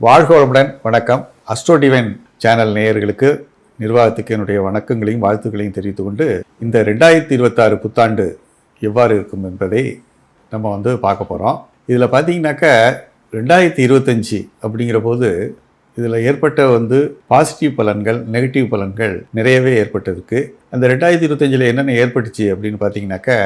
வாழ்க வளமுடன் வணக்கம். அஸ்ட்ரோ டிவைன் சேனல் நேயர்களுக்கு நிர்வாகத்துக்கு என்னுடைய வணக்கங்களையும் வாழ்த்துக்களையும் தெரிவித்து கொண்டு இந்த ரெண்டாயிரத்தி இருபத்தாறு புத்தாண்டு எவ்வாறு இருக்கும் என்பதை நம்ம வந்து பார்க்க போகிறோம் இதில் பார்த்தீங்கன்னாக்கா ரெண்டாயிரத்தி இருபத்தஞ்சி அப்படிங்கிற போது இதில் ஏற்பட்ட வந்து பாசிட்டிவ் பலன்கள் நெகட்டிவ் பலன்கள் நிறையவே ஏற்பட்டிருக்கு. அந்த ரெண்டாயிரத்தி இருபத்தஞ்சில் என்னென்ன ஏற்பட்டுச்சு அப்படின்னு பார்த்தீங்கன்னாக்க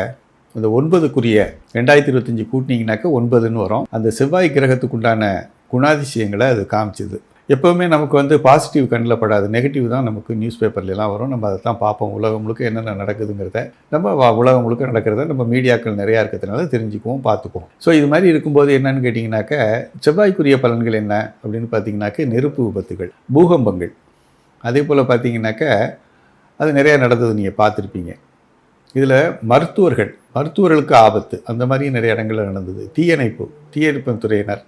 அந்த ஒன்பதுக்குரிய ரெண்டாயிரத்தி இருபத்தஞ்சி கூட்டினீங்கனாக்கா ஒன்பதுன்னு வரும். அந்த செவ்வாய் கிரகத்துக்குண்டான குணாதிசயங்களை அது காமிச்சிது. எப்போவுமே நமக்கு வந்து பாசிட்டிவ் கண்ணில் படாது. நெகட்டிவ் தான் நமக்கு நியூஸ் பேப்பர்லாம் வரும். நம்ம அதை தான் பார்ப்போம். உலகம் முழுக்க என்னென்ன நடக்குதுங்கிறத. நம்ம வா- உலகம் முழுக்க நடக்கிறத நம்ம மீடியாக்கள் நிறையா இருக்கிறதுனால தெரிஞ்சுக்குவோம் பார்த்துக்குவோம். ஸோ இது மாதிரி இருக்கும்போது என்னன்னு கேட்டிங்கனாக்க செவ்வாய்க்குரிய பலன்கள் என்ன அப்படின்னு பார்த்தீங்கன்னாக்க நெருப்பு விபத்துகள் பூகம்பங்கள். அதே போல் பார்த்தீங்கன்னாக்க அது நிறையா நடந்தது நீங்கள் பார்த்துருப்பீங்க. இதில் மருத்துவர்கள் மருத்துவர்களுக்கு ஆபத்து. அந்த மாதிரி நிறைய இடங்களில் நடந்தது. தீயணைப்பு தீயணைப்பு துறையினர்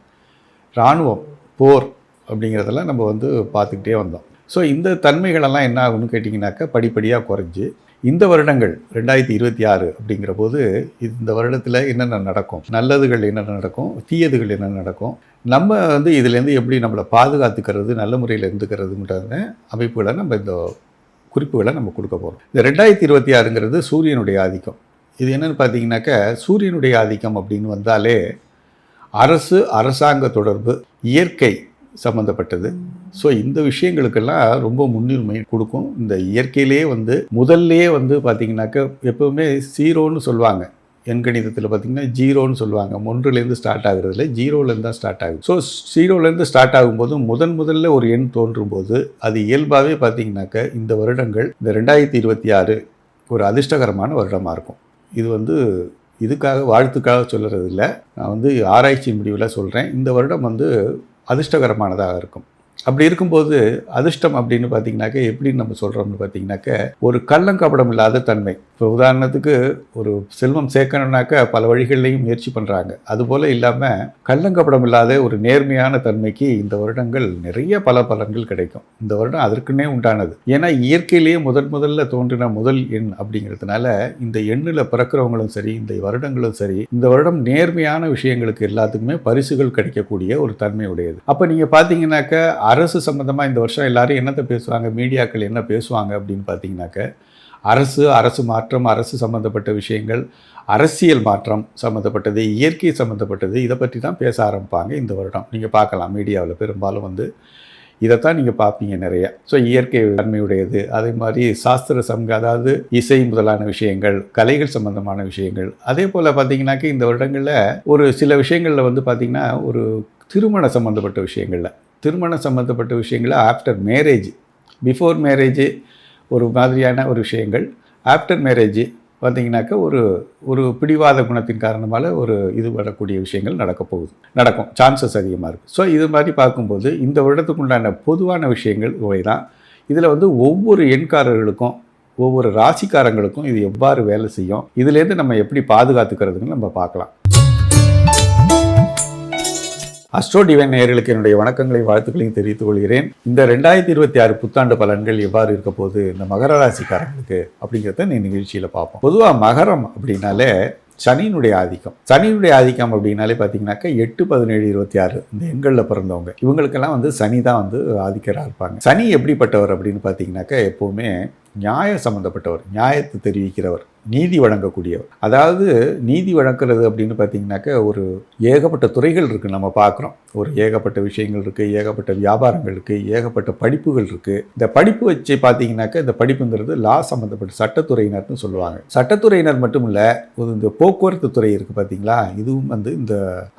இராணுவம் போர் அப்படிங்கிறதெல்லாம் நம்ம வந்து பார்த்துக்கிட்டே வந்தோம். ஸோ இந்த தன்மைகளெல்லாம் என்ன ஆகும்னு கேட்டிங்கனாக்கா படிப்படியாக குறைஞ்சி இந்த வருடங்கள் ரெண்டாயிரத்தி இருபத்தி ஆறு அப்படிங்கிற போது இந்த வருடத்தில் என்னென்ன நடக்கும் நல்லதுகள் என்னென்ன நடக்கும் தீயதுகள் என்னென்ன நடக்கும் நம்ம வந்து இதுலேருந்து எப்படி நம்மளை பாதுகாத்துக்கிறது நல்ல முறையில் இருந்துக்கிறதுன்ற அமைப்புகளை நம்ம இந்த குறிப்புகளை நம்ம கொடுக்க போகிறோம் இந்த ரெண்டாயிரத்தி இருபத்தி ஆறுங்கிறது சூரியனுடைய ஆதிக்கம். இது என்னென்னு பார்த்தீங்கன்னாக்கா சூரியனுடைய ஆதிக்கம் அப்படின்னு வந்தாலே அரசு அரசாங்க தொடர்பு இயற்கை சம்மந்தப்பட்டது ஸோ இந்த விஷயங்களுக்கெல்லாம் ரொம்ப முன்னுரிமை கொடுக்கும். இந்த இயற்கையிலேயே வந்து முதல்லையே வந்து பார்த்தீங்கன்னாக்கா எப்போவுமே ஜீரோன்னு சொல்லுவாங்க. எண்கணிதத்தில் பார்த்தீங்கன்னா ஜீரோன்னு சொல்லுவாங்க. ஒன்றுலேருந்து ஸ்டார்ட் ஆகுறதுல ஜீரோலேருந்து தான் ஸ்டார்ட் ஆகுது. ஸோ ஜீரோலேருந்து ஸ்டார்ட் ஆகும்போது முதன் முதல்ல ஒரு எண் தோன்றும் போது அது இயல்பாகவே பார்த்தீங்கன்னாக்க இந்த வருடங்கள் இந்த ரெண்டாயிரத்தி இருபத்தி ஆறு ஒரு அதிர்ஷ்டகரமான வருடமாக இருக்கும். இது வந்து இதுக்காக வாழ்த்துக்காக சொல்கிறது இல்லை நான் வந்து ஆராய்ச்சி முடிவில் சொல்கிறேன் இந்த வருடம் வந்து அதிர்ஷ்டகரமானதாக இருக்கும். அப்படி இருக்கும்போது அதிர்ஷ்டம் அப்படின்னு பார்த்தீங்கன்னாக்க எப்படின்னு நம்ம சொல்கிறோம்னு பார்த்தீங்கன்னாக்க ஒரு கள்ளங்கபடம் இல்லாத தன்மை. இப்போ உதாரணத்துக்கு ஒரு செல்வம் சேர்க்கணும்னாக்க பல வழிகள்லையும் முயற்சி பண்ணுறாங்க அதுபோல் இல்லாமல் கள்ளங்கப்படம் இல்லாத ஒரு நேர்மையான தன்மைக்கு இந்த வருடங்கள் நிறைய பல பலன்கள் கிடைக்கும். இந்த வருடம் அதற்குன்னே உண்டானது. ஏன்னா இயற்கையிலேயே முதன் முதல்ல தோன்றின முதல் எண் அப்படிங்கிறதுனால இந்த எண்ணில் பிறக்கிறவங்களும் சரி இந்த வருடங்களும் சரி இந்த வருடம் நேர்மையான விஷயங்களுக்கு எல்லாத்துக்குமே பரிசுகள் கிடைக்கக்கூடிய ஒரு தன்மை உடையது. அப்போ நீங்கள் பார்த்தீங்கன்னாக்க அரசு சம்மந்தமாக இந்த வருஷம் எல்லாரும் என்னத்தை பேசுவாங்க மீடியாக்கள் என்ன பேசுவாங்க அப்படின்னு பார்த்தீங்கன்னாக்க அரசு அரசு மாற்றம் அரசு சம்மந்தப்பட்ட விஷயங்கள் அரசியல் மாற்றம் சம்மந்தப்பட்டது இயற்கை சம்மந்தப்பட்டது இதை பற்றி தான் பேச ஆரம்பிப்பாங்க இந்த வருடம். நீங்கள் பார்க்கலாம் மீடியாவில் பெரும்பாலும் வந்து இதைத்தான் நீங்கள் பார்ப்பீங்க நிறைய. ஸோ இயற்கை தன்மையுடையது அதே மாதிரி சாஸ்திர சங்க அதாவது இசை முதலான விஷயங்கள் கலைகள் சம்பந்தமான விஷயங்கள். அதே போல் பார்த்தீங்கன்னாக்க இந்த வருடங்களில் ஒரு சில விஷயங்களில் வந்து பார்த்திங்கன்னா ஒரு திருமண சம்மந்தப்பட்ட விஷயங்களில். திருமணம் சம்மந்தப்பட்ட விஷயங்களை ஆஃப்டர் மேரேஜ் பிஃபோர் மேரேஜ் ஒரு மாதிரியான ஒரு விஷயங்கள். ஆஃப்டர் மேரேஜ் பார்த்தீங்கன்னாக்கா ஒரு ஒரு பிடிவாத குணத்தின் காரணமாக ஒரு இது வரக்கூடிய விஷயங்கள் நடக்க போகுது. நடக்கும். சான்சஸ் அதிகமாக இருக்குது ஸோ இது மாதிரி பார்க்கும்போது இந்த வருடத்துக்கு உண்டான பொதுவான விஷயங்கள் இவை தான் இதில் வந்து ஒவ்வொரு எண்காரர்களுக்கும் ஒவ்வொரு ராசிக்காரங்களுக்கும் இது எவ்வாறு வேலை செய்யும்? இதுலேருந்து நம்ம எப்படி பாதுகாத்துக்கிறதுன்னு நம்ம பார்க்கலாம். அஸ்ட்ரோ டிவைன் நேயர்களுக்கு என்னுடைய வணக்கங்களையும் வாழ்த்துக்களையும் தெரிவித்துக் கொள்கிறேன். இந்த ரெண்டாயிரத்தி இருபத்தி ஆறு புத்தாண்டு பலன்கள் எவ்வாறு இருக்க போது இந்த மகர ராசிக்காரங்களுக்கு அப்படிங்கிறத நீ நிகழ்ச்சியில் பார்ப்போம். பொதுவாக மகரம் அப்படின்னாலே சனியினுடைய ஆதிக்கம். சனியினுடைய ஆதிக்கம் அப்படின்னாலே பார்த்தீங்கன்னாக்கா எட்டு பதினேழு இருபத்தி ஆறு இந்த எண்களில் பிறந்தவங்க. இவங்களுக்கெல்லாம் வந்து சனி தான் வந்து ஆதிக்கராக இருப்பாங்க. சனி எப்படிப்பட்டவர் அப்படின்னு பார்த்தீங்கன்னாக்கா எப்போவுமே நியாய சம்மந்தப்பட்டவர் நியாயத்தை தெரிவிக்கிறவர். நீதி வழங்கக்கூடியவர். அதாவது நீதி வழங்குறது அப்படின்னு பார்த்தீங்கன்னாக்க ஒரு ஏகப்பட்ட துறைகள் இருக்குது நம்ம பார்க்குறோம். ஒரு ஏகப்பட்ட விஷயங்கள் இருக்குது ஏகப்பட்ட வியாபாரங்கள் இருக்குது ஏகப்பட்ட படிப்புகள் இருக்குது இந்த படிப்பு வச்சு பார்த்தீங்கன்னாக்க இந்த படிப்புங்கிறது லா சம்மந்தப்பட்ட சட்டத்துறையினர்னு சொல்லுவாங்க. சட்டத்துறையினர் மட்டும் இல்லை இந்த போக்குவரத்து துறை இருக்குது பார்த்தீங்களா? இதுவும் வந்து இந்த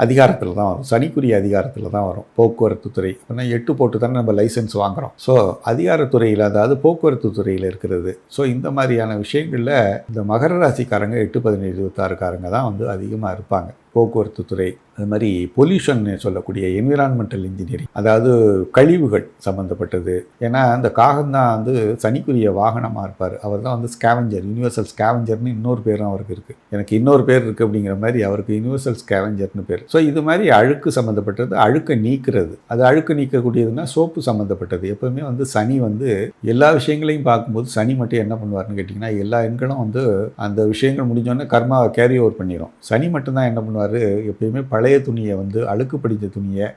அதிகாரத்தில் தான் வரும். சனிக்குரிய அதிகாரத்தில் தான் வரும். போக்குவரத்து துறை. ஏன்னா எட்டு போட்டு தானே நம்ம லைசன்ஸ் வாங்குறோம். ஸோ அதிகாரத்துறையில் அதாவது போக்குவரத்து துறையில் இருக்கிறது. ஸோ இந்த மாதிரியான விஷயங்களில் இந்த மகர ராசிக்காரங்க எட்டு பதினேழு இருபத்தாறுக்காரங்க தான் வந்து அதிகமாக இருப்பாங்க. போக்குவரத்து துறை அது மாதிரி பொல்யூஷன் சொல்லக்கூடிய என்விரான்மெண்டல் இன்ஜினியரிங் அதாவது கழிவுகள் சம்மந்தப்பட்டது ஏன்னா அந்த காகம் தான் வந்து சனிக்குரிய வாகனமாக இருப்பார். அவர் தான் வந்து ஸ்கேவஞ்சர் யூனிவர்சல் ஸ்கேவஞ்சர்னு இன்னொரு பேரும் அவருக்கு இருக்குது எனக்கு இன்னொரு பேர் இருக்குது அப்படிங்கிற மாதிரி அவருக்கு யூனிவர்சல் ஸ்கேவஞ்சர்னு பேர். ஸோ இது மாதிரி அழுக்கு சம்மந்தப்பட்டது அழுக்கை நீக்கிறது. அது அழுக்கு நீக்கக்கூடியதுன்னா சோப்பு சம்மந்தப்பட்டது எப்போவுமே வந்து சனி வந்து எல்லா விஷயங்களையும் பார்க்கும்போது சனி மட்டும் என்ன பண்ணுவார்னு கேட்டிங்கன்னா எல்லா எண்களும் வந்து அந்த விஷயங்கள் முடிஞ்சோடனே கர்மாவை கேரி ஓவர் பண்ணிடும் சனி மட்டும்தான் என்ன பண்ணுவார்? எப்பயுமே பழைய துணியை வந்து அழுக்கு படித்த துணியை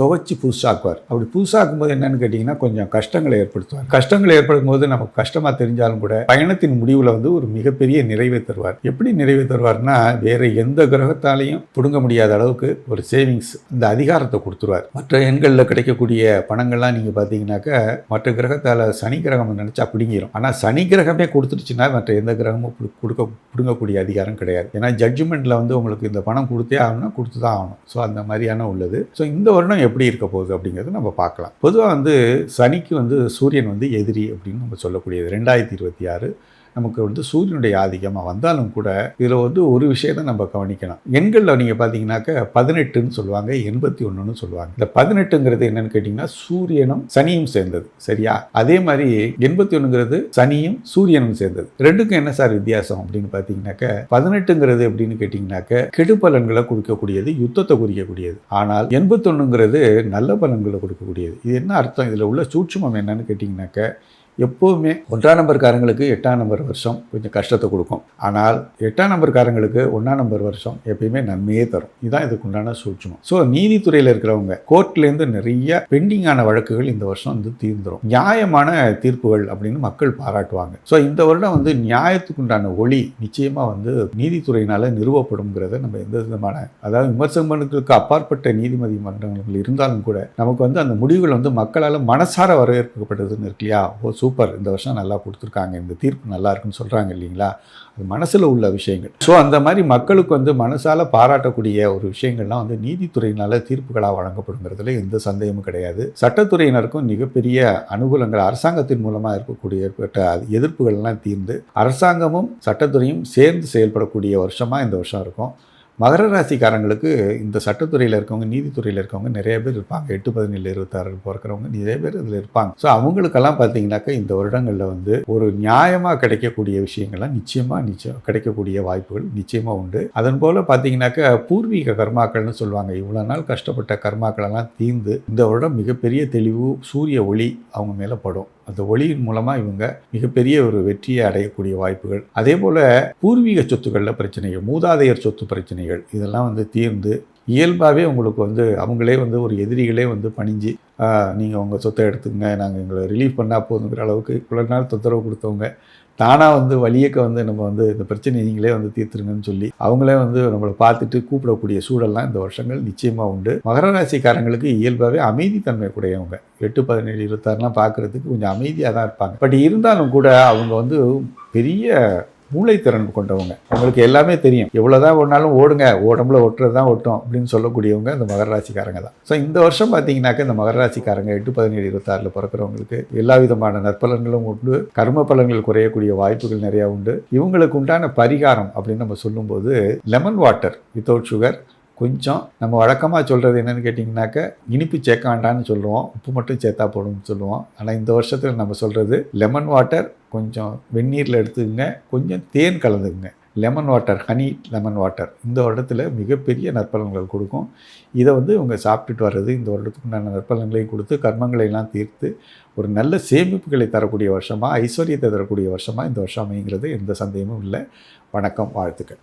துவைச்சி புதுசாக்குவார். அப்படி புதுசாக்கும் போது என்னன்னு கேட்டிங்கன்னா கொஞ்சம் கஷ்டங்களை ஏற்படுத்துவார். கஷ்டங்களை ஏற்படுத்தும் போது நமக்கு கஷ்டமாக தெரிஞ்சாலும் கூட பயணத்தின் முடிவில் வந்து ஒரு மிகப்பெரிய நிறைவை தருவார். எப்படி நிறைவை தருவார்னா வேற எந்த கிரகத்தாலையும் பிடுங்க முடியாத அளவுக்கு ஒரு சேவிங்ஸ் இந்த அதிகாரத்தை கொடுத்துருவார். மற்ற எண்களில் கிடைக்கக்கூடிய பணங்கள்லாம் நீங்கள் பார்த்தீங்கன்னாக்கா மற்ற கிரகத்தால் சனி கிரகம் நினச்சா பிடுங்கிடும் ஆனால் சனி கிரகமே கொடுத்துருச்சுன்னா மற்ற எந்த கிரகமும் கொடுக்க பிடுங்கக்கூடிய அதிகாரம் கிடையாது. ஏன்னா ஜட்ஜ்மெண்ட்டில் வந்து உங்களுக்கு இந்த பணம் கொடுத்தே ஆகணும்னா கொடுத்து தான் ஆகணும். ஸோ அந்த மாதிரியான உள்ளது. ஸோ இந்த வருடம் எப்படி இருக்க போகுது அப்படிங்கிறது நம்ம பார்க்கலாம். பொதுவாக வந்து சனிக்கு வந்து சூரியன் வந்து எதிரி அப்படின்னு நம்ம சொல்லக்கூடியது. ரெண்டாயிரத்தி இருபத்தி ஆறு நமக்கு வந்து சூரியனுடைய ஆதிக்கமாக வந்தாலும் கூட இதில் வந்து ஒரு விஷயத்தை நம்ம கவனிக்கணும். எண்களில் நீங்கள் பார்த்தீங்கன்னாக்க பதினெட்டுன்னு சொல்லுவாங்க எண்பத்தி ஒன்றுன்னு சொல்லுவாங்க. இந்த பதினெட்டுங்கிறது என்னன்னு கேட்டிங்கன்னா சூரியனும் சனியும் சேர்ந்தது சரியா? அதே மாதிரி எண்பத்தி ஒன்றுங்கிறது சனியும் சூரியனும் சேர்ந்தது. ரெண்டுக்கும் என்ன சார் வித்தியாசம் அப்படின்னு பார்த்தீங்கன்னாக்க பதினெட்டுங்கிறது அப்படின்னு கேட்டிங்கனாக்க கெடு பலன்களை கொடுக்கக்கூடியது யுத்தத்தை குறிக்கக்கூடியது. ஆனால் எண்பத்தொன்னுங்கிறது நல்ல பலன்களை கொடுக்கக்கூடியது. இது என்ன அர்த்தம்? இதில் உள்ள சூட்சுமம் என்னன்னு கேட்டிங்கனாக்க எப்போவுமே ஒன்றாம் நம்பர்காரங்களுக்கு எட்டாம் நம்பர் வருஷம் கொஞ்சம் கஷ்டத்தை கொடுக்கும். ஆனால் எட்டாம் நம்பர்காரங்களுக்கு ஒன்றாம் நம்பர் வருஷம் எப்பயுமே நன்மையே தரும். இதுதான் இதுக்கு உண்டான சூட்சமம் ஸோ நீதித்துறையில் இருக்கிறவங்க கோர்ட்லேருந்து நிறைய பெண்டிங்கான வழக்குகள் இந்த வருஷம் வந்து தீர்ந்துரும். நியாயமான தீர்ப்புகள் அப்படின்னு மக்கள் பாராட்டுவாங்க. ஸோ இந்த வருடம் வந்து நியாயத்துக்கு உண்டான ஒளி நிச்சயமாக வந்து நீதித்துறையினால் நிறுவப்படும்ங்கிறத நம்ம எந்த விதமான அதாவது விமர்சனங்களுக்கு அப்பாற்பட்ட நீதிமதி மன்றங்கள் இருந்தாலும் கூட நமக்கு வந்து அந்த முடிவுகள் வந்து மக்களால் மனசார வரவேற்கப்பட்டதுன்னு இருக்கு இல்லையா? ஓ சூப்பர். இந்த வருஷம் நல்லா கொடுத்துருக்காங்க. இந்த தீர்ப்பு நல்லா இருக்குன்னு சொல்கிறாங்க இல்லைங்களா? அது மனசில் உள்ள விஷயங்கள். ஸோ அந்த மாதிரி மக்களுக்கு வந்து மனசால் பாராட்டக்கூடிய ஒரு விஷயங்கள்லாம் வந்து நீதித்துறையினால் தீர்ப்புகளாக வழங்கப்படுங்கிறதுல எந்த சந்தேகமும் கிடையாது. சட்டத்துறையினருக்கும் மிகப்பெரிய அனுகூலங்கள் அரசாங்கத்தின் மூலமாக இருக்கக்கூடிய ஏற்பட்ட எதிர்ப்புகள்லாம் தீர்ந்து அரசாங்கமும் சட்டத்துறையும் சேர்ந்து செயல்படக்கூடிய வருஷமாக இந்த வருஷம் இருக்கும். மகர ராசிக்காரங்களுக்கு இந்த சட்டத்துறையில் இருக்கவங்க நீதித்துறையில் இருக்கவங்க நிறைய பேர் இருப்பாங்க. எட்டு பதினேழு இருபத்தாறு பிறக்கிறவங்க நிறைய பேர் இதில் இருப்பாங்க. ஸோ அவங்களுக்கெல்லாம் பார்த்தீங்கன்னாக்கா இந்த வருடங்களில் வந்து ஒரு நியாயமாக கிடைக்கக்கூடிய விஷயங்கள்லாம் நிச்சயமாக நிச்சயம் கிடைக்கக்கூடிய வாய்ப்புகள் நிச்சயமாக உண்டு. அதன் போல் பார்த்தீங்கன்னாக்கா பூர்வீக கர்மாக்கள்னு சொல்லுவாங்க. இவ்வளோ நாள் கஷ்டப்பட்ட கர்மாக்களெல்லாம் தீர்ந்து இந்த வருடம் மிகப்பெரிய தெளிவு சூரிய ஒளி அவங்க மேலே படும். அந்த ஒளியின் மூலமாக இவங்க மிகப்பெரிய ஒரு வெற்றியை அடையக்கூடிய வாய்ப்புகள். அதே போல் பூர்வீக சொத்துக்களில் பிரச்சனைகள் மூதாதையர் சொத்து பிரச்சனைகள் இதெல்லாம் வந்து தீர்ந்து இயல்பாகவே உங்களுக்கு வந்து அவங்களே வந்து ஒரு எதிரிகளே வந்து பணிஞ்சு நீங்கள் உங்கள் சொத்தை எடுத்துக்கங்க நாங்கள் எங்களை ரிலீஃப் பண்ணால் போதுங்கிற அளவுக்கு இவ்வளோ நாள் தொந்தரவு கொடுத்தவங்க தானாக வந்து வழியக்க வந்து நம்ம வந்து இந்த பிரச்சனையை நீங்களே வந்து தீர்த்துருங்கன்னு சொல்லி அவங்களே வந்து நம்மளை பார்த்துட்டு கூப்பிடக்கூடிய சூழல்லாம் இந்த வருஷங்கள் நிச்சயமாக உண்டு. மகர ராசிக்காரங்களுக்கு இயல்பாகவே அமைதித்தன்மை கூடையவங்க எட்டு பதினேழு இருபத்தாறுலாம் பார்க்குறதுக்கு கொஞ்சம் அமைதியாக தான் இருப்பாங்க. பட் இருந்தாலும் கூட அவங்க வந்து பெரிய மூளைத்திறன் கொண்டவங்க. அவங்களுக்கு எல்லாமே தெரியும். எவ்வளோதான் ஓடினாலும் ஓடுங்க உடம்புல ஒட்டுறது தான் ஒட்டும் அப்படின்னு சொல்லக்கூடியவங்க இந்த மகர ராசிக்காரங்க தான். ஸோ இந்த வருஷம் பார்த்தீங்கன்னாக்க இந்த மகர ராசிக்காரங்க எட்டு பதினேழு இருபத்தாறில் பிறக்கிறவங்களுக்கு எல்லா விதமான நற்பலன்களும் உண்டு. கர்ம பலன்கள் குறையக்கூடிய வாய்ப்புகள் நிறையா உண்டு. இவங்களுக்கு உண்டான பரிகாரம் அப்படின்னு நம்ம சொல்லும்போது லெமன் வாட்டர் வித்தவுட் சுகர் கொஞ்சம் நம்ம வழக்கமாக சொல்கிறது என்னென்னு கேட்டிங்கனாக்க இனிப்பு சேர்க்க வேண்டான்னு சொல்லுவோம். உப்பு மட்டும் சேர்த்தா போடும்னு சொல்லுவோம். ஆனால் இந்த வருஷத்தில் நம்ம சொல்கிறது லெமன் வாட்டர் கொஞ்சம் வெந்நீரில் எடுத்துக்கங்க. கொஞ்சம் தேன் கலந்துக்குங்க. Lemon water honey lemon water இந்த வருடத்தில் மிகப்பெரிய நற்பலன்கள் கொடுக்கும். இதை வந்து இவங்க சாப்பிட்டுட்டு வர்றது இந்த வருடத்துக்கு உண்டான நற்பலன்களையும் கொடுத்து கர்மங்களையெல்லாம் தீர்த்து ஒரு நல்ல சேமிப்புகளை தரக்கூடிய வருஷமாக ஐஸ்வர்யத்தை தரக்கூடிய வருஷமாக இந்த வருஷம் அமைங்கிறது எந்த சந்தேகமும் இல்லை. வணக்கம் வாழ்த்துக்கள்.